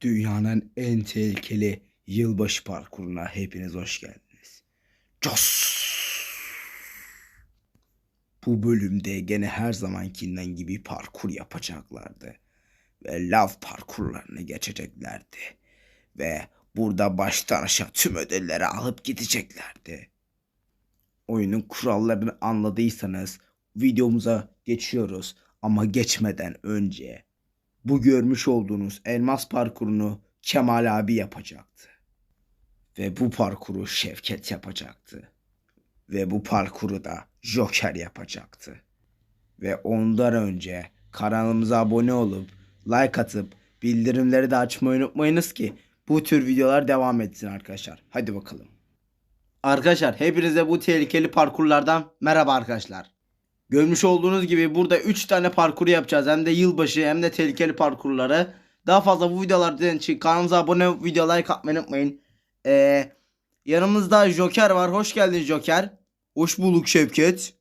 Dünyanın en tehlikeli yılbaşı parkuruna hepiniz hoş geldiniz. Cos! Bu bölümde gene her zamankinden gibi parkur yapacaklardı. Ve lav parkurlarını geçeceklerdi. Ve burada baştan aşağı tüm ödülleri alıp gideceklerdi. Oyunun kurallarını anladıysanız videomuza geçiyoruz. Ama geçmeden önce bu görmüş olduğunuz elmas parkurunu Kemal abi yapacaktı. Ve bu parkuru Şevket yapacaktı. Ve bu parkuru da Joker yapacaktı. Ve ondan önce kanalımıza abone olup like atıp bildirimleri de açmayı unutmayınız ki bu tür videolar devam etsin arkadaşlar. Hadi bakalım. Arkadaşlar hepinize bu tehlikeli parkurlardan merhaba arkadaşlar. Görmüş olduğunuz gibi burada 3 tane parkur yapacağız. Hem de yılbaşı hem de tehlikeli parkurları. Daha fazla bu videolardan için kanalımıza abone video like atmayı unutmayın. Ee, yanımızda Joker var. Hoş geldin Joker. Hoş bulduk Şevket.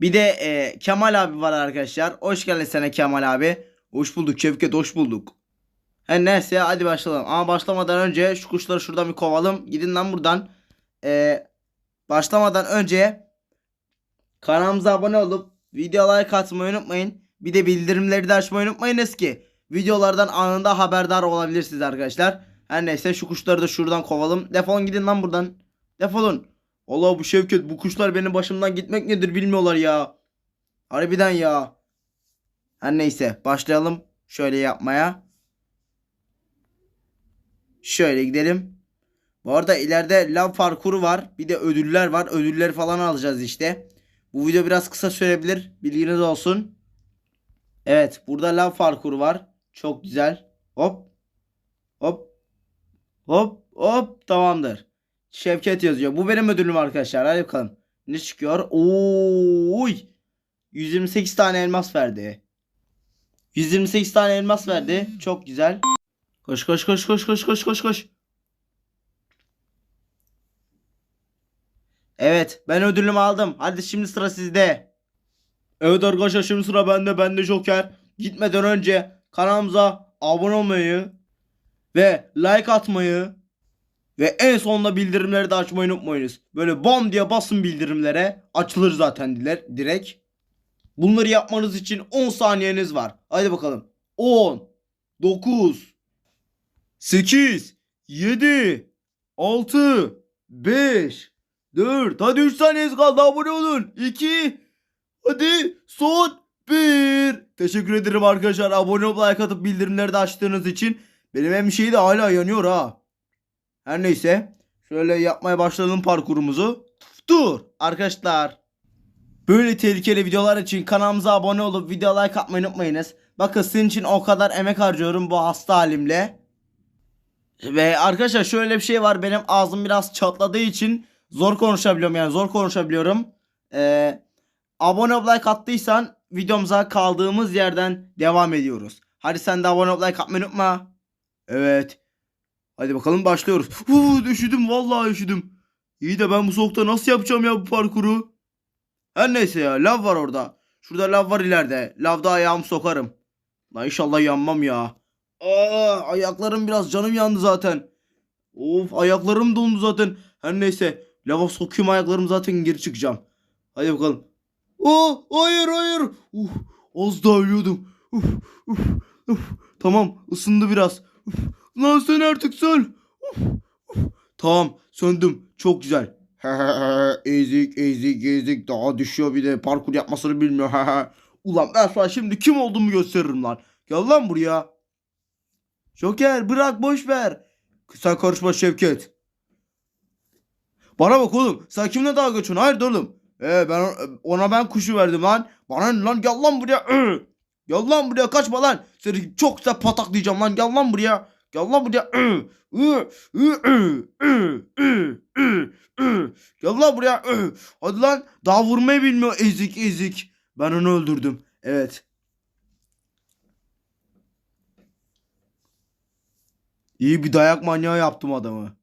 Bir de e, Kemal abi var arkadaşlar. Hoş geldin sana Kemal abi. Hoş bulduk Şevket hoş bulduk. Her neyse hadi başlayalım. Ama başlamadan önce şu kuşları şuradan bir kovalım. Gidin lan buradan. Ee, başlamadan önce kanalımıza abone olup video like unutmayın. Bir de bildirimleri de açmayı unutmayınız ki videolardan anında haberdar olabilirsiniz arkadaşlar. Her neyse şu kuşları da şuradan kovalım. Defolun gidin lan buradan. Defolun. Allah bu Şevket bu kuşlar benim başımdan gitmek nedir bilmiyorlar ya. Harbiden ya. Her neyse başlayalım şöyle yapmaya. Şöyle gidelim. Bu arada ileride lav parkuru var. Bir de ödüller var. Ödülleri falan alacağız işte. Bu video biraz kısa sürebilir. Bilginiz olsun. Evet. Burada lav parkuru var. Çok güzel. Hop. Hop. Hop. Hop. Tamamdır. Şevket yazıyor. Bu benim ödülüm arkadaşlar. Hadi bakalım. Ne çıkıyor? Oy. 128 tane elmas verdi. 128 tane elmas verdi. Çok güzel. Koş koş koş koş koş koş koş koş. Evet ben ödülümü aldım. Hadi şimdi sıra sizde. Evet arkadaşlar şimdi sıra bende. Ben de Joker. Gitmeden önce kanalımıza abone olmayı ve like atmayı ve en sonunda bildirimleri de açmayı unutmayınız. Böyle bam diye basın bildirimlere. Açılır zaten diler, direkt. Bunları yapmanız için 10 saniyeniz var. Hadi bakalım. 10 9 8 7 6 5 4 Hadi 3 saniyeniz kaldı. Abone olun. 2 Hadi son 1 Teşekkür ederim arkadaşlar. Abone olup like atıp bildirimleri de açtığınız için. Benim hem şeyi de hala yanıyor ha. Her neyse. Şöyle yapmaya başladım parkurumuzu. Dur. Arkadaşlar. Böyle tehlikeli videolar için kanalımıza abone olup video like atmayı unutmayınız. Bakın sizin için o kadar emek harcıyorum bu hasta halimle. Ve arkadaşlar şöyle bir şey var. Benim ağzım biraz çatladığı için zor konuşabiliyorum yani zor konuşabiliyorum. Ee, abone olup like attıysan videomuza kaldığımız yerden devam ediyoruz. Hadi sen de abone olup like atmayı unutma. Evet. Hadi bakalım başlıyoruz. Huu, üşüdüm vallahi üşüdüm. İyi de ben bu soğukta nasıl yapacağım ya bu parkuru? Her neyse ya lav var orada. Şurada lav var ileride. Lavda ayağımı sokarım. La inşallah yanmam ya. Aa, ayaklarım biraz canım yandı zaten. Of ayaklarım dondu zaten. Her neyse lava sokayım ayaklarım zaten geri çıkacağım. Hadi bakalım. Oh hayır hayır. Uf, az daha ölüyordum. Uf, uf, uf. Tamam ısındı biraz. Uf, lan sen artık söl. Tamam söndüm. Çok güzel. ezik ezik ezik daha düşüyor bir de parkur yapmasını bilmiyor. Ulan ben sana şimdi kim olduğumu gösteririm lan. Gel lan buraya. Joker bırak boş ver. Sen karışma Şevket. Bana bak oğlum. Sen kimle dalga geçiyorsun? Hayır oğlum. Ee, ben ona ben kuşu verdim lan. Bana ne lan gel lan buraya. Gel lan buraya kaçma lan. Seni çok güzel pataklayacağım lan. Gel lan buraya. Gel lan buraya. Gel lan buraya. Hadi lan. Daha vurmayı bilmiyor ezik ezik. Ben onu öldürdüm. Evet. İyi bir dayak manyağı yaptım adamı.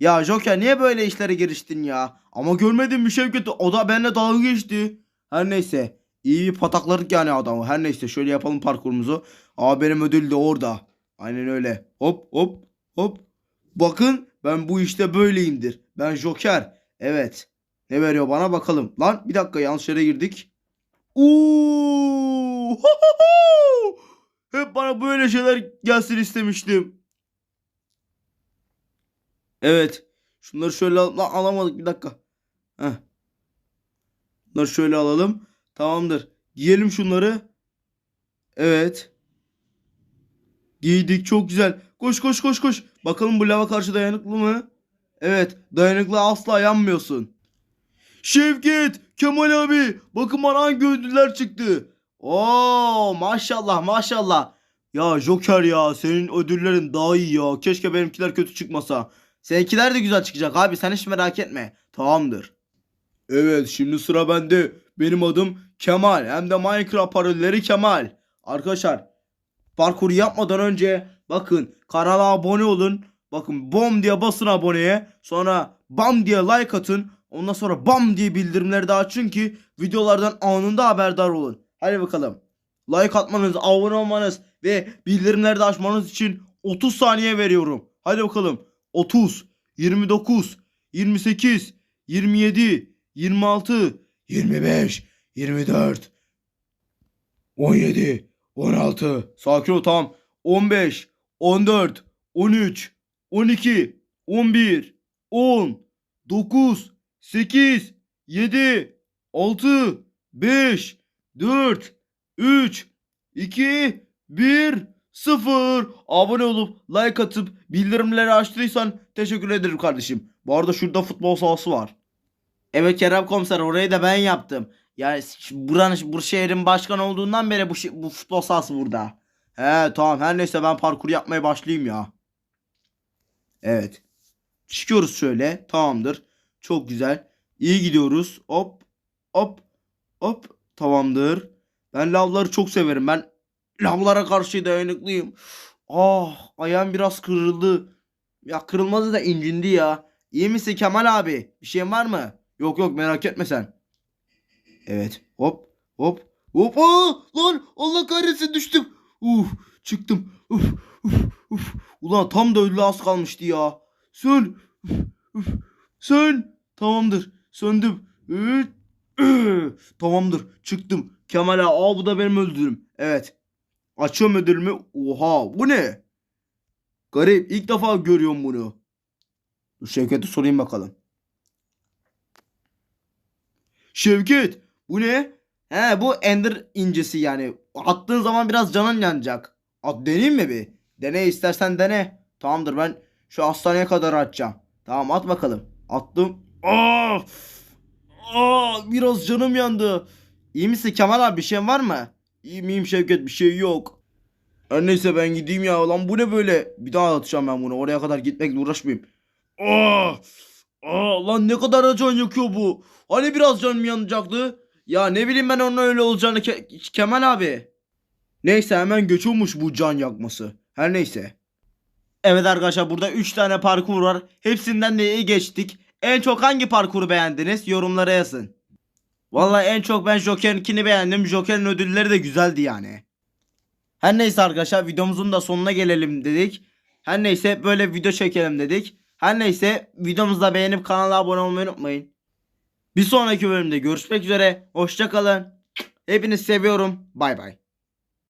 Ya Joker niye böyle işlere giriştin ya? Ama görmedin mi Şevket? O da benimle dalga geçti. Her neyse. İyi bir patakladık yani adamı. Her neyse şöyle yapalım parkurumuzu. Aa benim ödül de orada. Aynen öyle. Hop hop hop. Bakın ben bu işte böyleyimdir. Ben Joker. Evet. Ne veriyor bana bakalım. Lan bir dakika yanlış yere girdik. Uuu. Hep bana böyle şeyler gelsin istemiştim. Evet. Şunları şöyle al- Lan alamadık bir dakika. Heh. Bunları şöyle alalım. Tamamdır. Giyelim şunları. Evet. Giydik çok güzel. Koş koş koş koş. Bakalım bu lava karşı dayanıklı mı? Evet dayanıklı asla yanmıyorsun. Şevket, Kemal abi bakın bana hangi ödüller çıktı. Oo maşallah maşallah. Ya Joker ya senin ödüllerin daha iyi ya. Keşke benimkiler kötü çıkmasa. Seninkiler de güzel çıkacak abi sen hiç merak etme. Tamamdır. Evet şimdi sıra bende. Benim adım Kemal hem de Minecraft parodileri Kemal. Arkadaşlar parkur yapmadan önce bakın kanala abone olun. Bakın bom diye basın aboneye. Sonra bam diye like atın. Ondan sonra bam diye bildirimleri de açın ki videolardan anında haberdar olun. Hadi bakalım. Like atmanız, abone olmanız ve bildirimleri de açmanız için 30 saniye veriyorum. Hadi bakalım. 30, 29, 28, 27, 26, 25, 24, 17, 16. Sakin ol tamam. 15, 14, 13, 12, 11, 10, 9, 8, 7, 6, 5, 4, 3, 2, 1, 0. Abone olup like atıp bildirimleri açtıysan teşekkür ederim kardeşim. Bu arada şurada futbol sahası var. Evet Kerem komiser orayı da ben yaptım. Yani buranın bu şehrin başkan olduğundan beri bu, bu futbol sahası burada. He tamam her neyse ben parkur yapmaya başlayayım ya. Evet. Çıkıyoruz şöyle. Tamamdır. Çok güzel. İyi gidiyoruz. Hop. Hop. Hop. Tamamdır. Ben lavları çok severim. Ben lavlara karşı dayanıklıyım. Ah ayağım biraz kırıldı. Ya kırılmadı da incindi ya. İyi misin Kemal abi? Bir şeyin var mı? Yok yok merak etme sen. Evet. Hop. Hop. Hop. Aa, lan Allah kahretsin düştüm. Uf çıktım. Uf, uf, uf. Ulan tam da ödülü az kalmıştı ya. Sön. Uf, uf. Sön. Tamamdır. Söndüm. Üh. Tamamdır. Çıktım. Kemal ağa aa, bu da benim ödülüm. Evet. Açıyorum ödülümü. Oha bu ne? Garip. ilk defa görüyorum bunu. Şevket'e sorayım bakalım. Şevket bu ne? He bu Ender incisi yani. Attığın zaman biraz canın yanacak. At deneyim mi bir? Dene istersen dene. Tamamdır ben şu hastaneye kadar atacağım. Tamam at bakalım. Attım. Aa! Aa, biraz canım yandı. İyi misin Kemal abi bir şeyin var mı? İyi miyim Şevket bir şey yok. Her neyse ben gideyim ya. Lan bu ne böyle? Bir daha atacağım ben bunu. Oraya kadar gitmekle uğraşmayayım. Aa! Aa, lan ne kadar da can yakıyor bu. Hani biraz canım yanacaktı. Ya ne bileyim ben onun öyle olacağını Ke- Kemal abi. Neyse hemen geçiyormuş bu can yakması. Her neyse. Evet arkadaşlar burada 3 tane parkur var. Hepsinden de iyi geçtik. En çok hangi parkuru beğendiniz? Yorumlara yazın. Vallahi en çok ben Joker'inkini beğendim. Joker'in ödülleri de güzeldi yani. Her neyse arkadaşlar videomuzun da sonuna gelelim dedik. Her neyse böyle video çekelim dedik. Her neyse videomuzu da beğenip kanala abone olmayı unutmayın. Bir sonraki bölümde görüşmek üzere. Hoşça kalın. Hepinizi seviyorum. Bay bay.